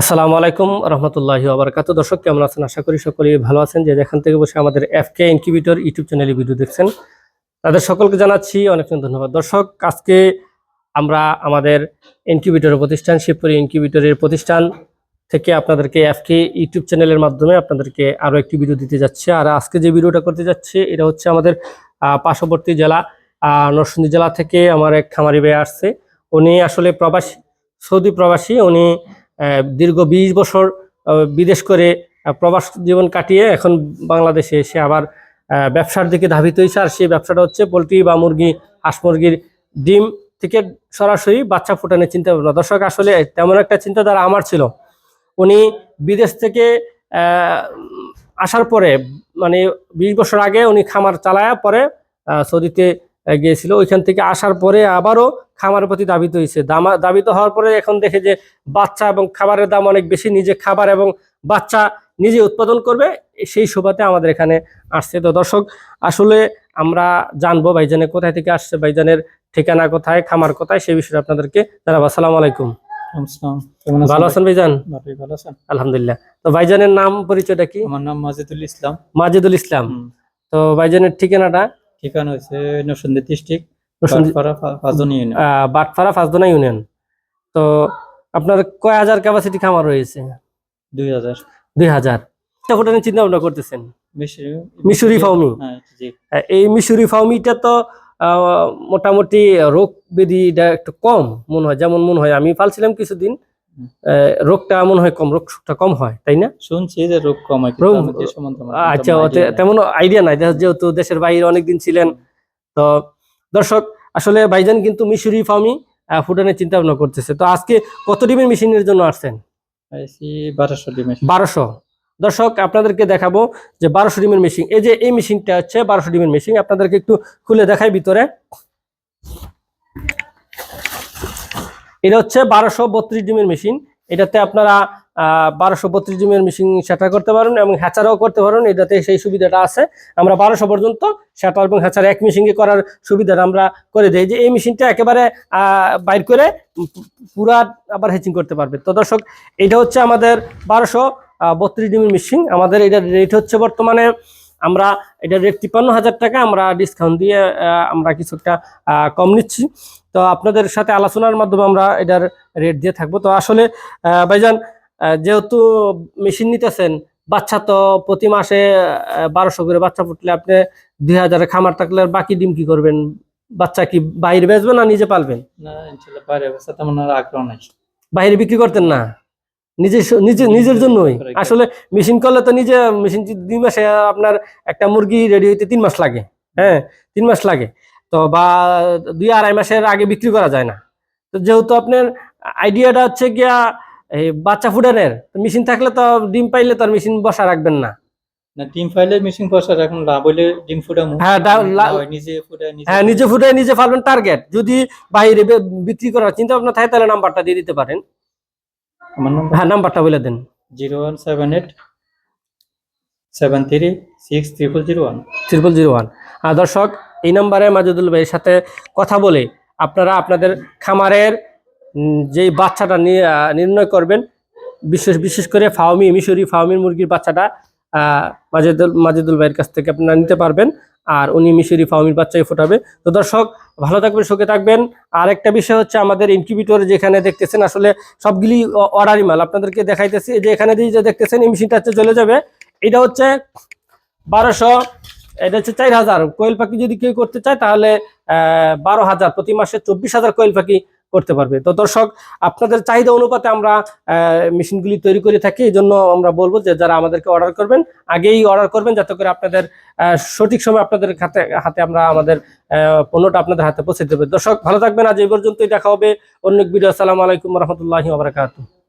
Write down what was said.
আসসালামু আলাইকুম রহমতুল্লাহি আবরকাত দর্শক, কেমন আছেন? আশা করি সকলেই ভালো আছেন। যে যেখান থেকে বসে আমাদের এফ কে ইনকিউবেটর ইউটিউব চ্যানেলে ভিডিও দেখছেন, তাদের সকলকে জানাচ্ছি অনেক অনেক ধন্যবাদ। দর্শক, আজকে আমরা আমাদের ইনকিউবেটর প্রতিষ্ঠান শিবপুরি ইনকিউবেটরের প্রতিষ্ঠান থেকে আপনাদেরকে এফ কে ইউটিউব চ্যানেলের মাধ্যমে আপনাদেরকে আরও একটি ভিডিও দিতে যাচ্ছে। আর আজকে যে ভিডিওটা করতে যাচ্ছে, এটা হচ্ছে আমাদের পার্শ্ববর্তী জেলা নরসিংদী জেলা থেকে আমার এক খামারি ভাই আসছে। উনি আসলে প্রবাসী, সৌদি প্রবাসী। উনি দীর্ঘ বিশ বছর বিদেশ করে প্রবাস জীবন কাটিয়ে এখন বাংলাদেশে এসে আবার ব্যবসার দিকে ধাবিত হয়েছে। আর সেই ব্যবসাটা হচ্ছে পোলট্রি বা মুরগি, হাঁস মুরগির ডিম থেকে সরাসরি বাচ্চা ফুটানোর চিন্তা ভাবনা। দর্শক, আসলে তেমন একটা চিন্তাধারা আমার ছিল। উনি বিদেশ থেকে আসার পরে মানে বিশ বছর আগে উনি খামার চালায়া পরে সৌদিতে গিয়েছিল। ওইখান থেকে আসার পরে আবারও খামারের প্রতি দাবিত হয়েছে। দামা দাবিত হওয়ার পরে এখন দেখে যে বাচ্চা এবং খাবারের দাম অনেক বেশি নিজে খাবার এবং বাচ্চা নিজে উৎপাদন করবে সেই সুবাদে আমাদের এখানে আসছে। তো দর্শক আসলে আমরা জানব ভাইজানের কোথায় থেকে আসছে ভাইজানের ঠিকানা কোথায় খামার কোথায় সেই বিষয়ে আপনাদেরকে জানাব। আসসালামু আলাইকুম। ভালো আছেন ভাইজান? ভালো আছেন? আলহামদুলিল্লাহ। তো ভাইজানের নাম পরিচয়টা কি? আমার নাম মাজিদুল ইসলাম। মাজিদুল ইসলাম। তো ভাইজানের ঠিকানাটা? ঠিকানা হচ্ছে নরসিংদী ডিস্ট্রিক্ট বাটপাড়া ফা- ফাজনি ইউনিয়ন। ফাজদনা তো আপনার কয় হাজার ক্যাপাসিটি খামার রয়েছে? দুই হাজার। দুই হাজার। ফুটানোর চিন্তা ভাবনা করতেছেন? মিশরি- ফাউমি? হ্যাঁ এই মিশরি ফাউমিটা তো আহ, মোটামুটি রোগ ব্যাধিটা একটু কম মনে হয়। যেমন মনে হয় আমি পালছিলাম কিছুদিন রোগটা মনে হয় কম রোগটা কম হয় তাই না? শুনছি যে রোগ কম হয় আচ্ছা তেমন আইডিয়া নাই যেহেতু দেশের বাইরে অনেকদিন ছিলেন তো দর্শক আসলে ভাইজান কিন্তু মিশরি ফার্মি ফুটানোর চিন্তা ভাবনা করতেছে। তো আজকে কত ডিমের মেশিনের জন্য আসছেন? বারোশো ডিমের বারোশো। দর্শক আপনাদেরকে দেখাবো যে বারোশো ডিমের মেশিন এই যে এই মেশিনটা হচ্ছে বারোশো ডিমের মেশিন আপনাদেরকে একটু খুলে দেখাই ভিতরে। এটা হচ্ছে বারোশো বত্রিশ ডিমের মেশিন। এটাতে আপনারা বারোশো বত্রিশ ডিমের মেশিন সেটার করতে পারেন এবং হ্যাচারও করতে পারেন। এটাতে সেই সুবিধাটা আছে। আমরা বারোশো পর্যন্ত সেটার এবং হ্যাচার এক মেশিনে করার সুবিধাটা আমরা করে দিই। যে এই মেশিনটা একেবারে বাইর করে পুরা আবার হ্যাচিং করতে পারবে। তো দর্শক, এটা হচ্ছে আমাদের বারোশো বত্রিশ ডিমের মেশিন। আমাদের এটার রেট হচ্ছে বর্তমানে আমরা এটার রেট তিপ্পান্ন হাজার টাকা আমরা ডিসকাউন্ট দিয়ে আমরা কিছুটা কম নিচ্ছি। তো আপনাদের সাথে আলোচনার মাধ্যমে আমরা এটার রেট দিয়ে থাকব। তো আসলে ভাইজান যেহেতু মেশিন নিতেছেন বাচ্চা তো প্রতি মাসে বারোশো করে বাচ্চা ফুটলে আপনি দুই হাজারে খামার থাকলে আর বাকি ডিম কি করবেন? বাচ্চা কি বাইরে বেচবেন না নিজে পালবেন? না বাইরে তেমন আগ্রহ নাই। বাইরে বিক্রি করতেন না? নিজে নিজে নিজের জন্যই। আসলে মেশিন করলে তো নিজে মেশিন দুই মাসে আপনার একটা মুরগি রেডি হইতে তিন মাস লাগে। হ্যাঁ তিন মাস লাগে। তো বা দুই আড়াই মাসের আগে বিক্রি করা যায় না। তো যেহেতু আপনার আইডিয়াটা হচ্ছে গিয়া এই বাচ্চা ফুডানের মেশিন থাকলে তো ডিম পাইলে তো আর মেশিন বসা রাখবেন না। ডিম ফাইলে মেশিন লাভ হইলে ডিম হ্যাঁ, হয় নিজে ফুটায় নিজে হ্যাঁ নিজে ফুটে নিজে পারবেন টার্গেট যদি বাইরে বিক্রি করার চিন্তা ভাবনা থাকে তাহলে নাম্বারটা দিয়ে দিতে পারেন। আমার নাম্বার হ্যাঁ নাম্বারটা বলে দেন। Zero one seven eight seven three six triple zero one. Triple zero one. আর দর্শক এই নাম্বারে মাজুদুল ভাইয়ের সাথে কথা বলে আপনারা আপনাদের খামারের যেই বাচ্চাটা নির্ণয় করবেন বিশেষ বিশেষ করে ফাউমি মিশরি ফাউমির মুরগির বাচ্চাটা মাজেদুল মাজেদুল ভাইয়ের কাছ থেকে আপনারা নিতে পারবেন। আর উনি মিশরি ফাউমির বাচ্চাই ফোটাবে। তো দর্শক, ভালো থাকবেন, সুখে থাকবেন। আর একটা বিষয় হচ্ছে আমাদের ইনকিউবেটর যেখানে দেখতেছেন, আসলে সবগুলি অর্ডারি মাল। আপনাদেরকে দেখাইতেছি যে এখানে দিয়ে যে দেখতেছেন, এই মেশিনটা হচ্ছে চলে যাবে। এটা হচ্ছে বারোশো, এটা হচ্ছে চার হাজার। কোয়েল পাখি যদি কেউ করতে চায়, তাহলে বারো হাজার। প্রতি মাসে চব্বিশ হাজার কোয়েল পাখি করতে পারবে। তো দর্শক, আপনাদের চাহিদা অনুপাতে আমরা মেশিনগুলি তৈরি করে থাকি। এই জন্য আমরা বলব যে, যারা আমাদেরকে অর্ডার করবেন, আগেই অর্ডার করবেন যাতে করে আপনাদের সঠিক সময় আপনাদের হাতে হাতে আমরা আমাদের পণ্যটা আপনাদের হাতে পৌঁছে দেবে দর্শক, ভালো থাকবেন। আজ এই পর্যন্তই। দেখা হবে অন্য ভিডিও আসসালামু আলাইকুম রহমতুল্লাহি ওবরাকাতুহ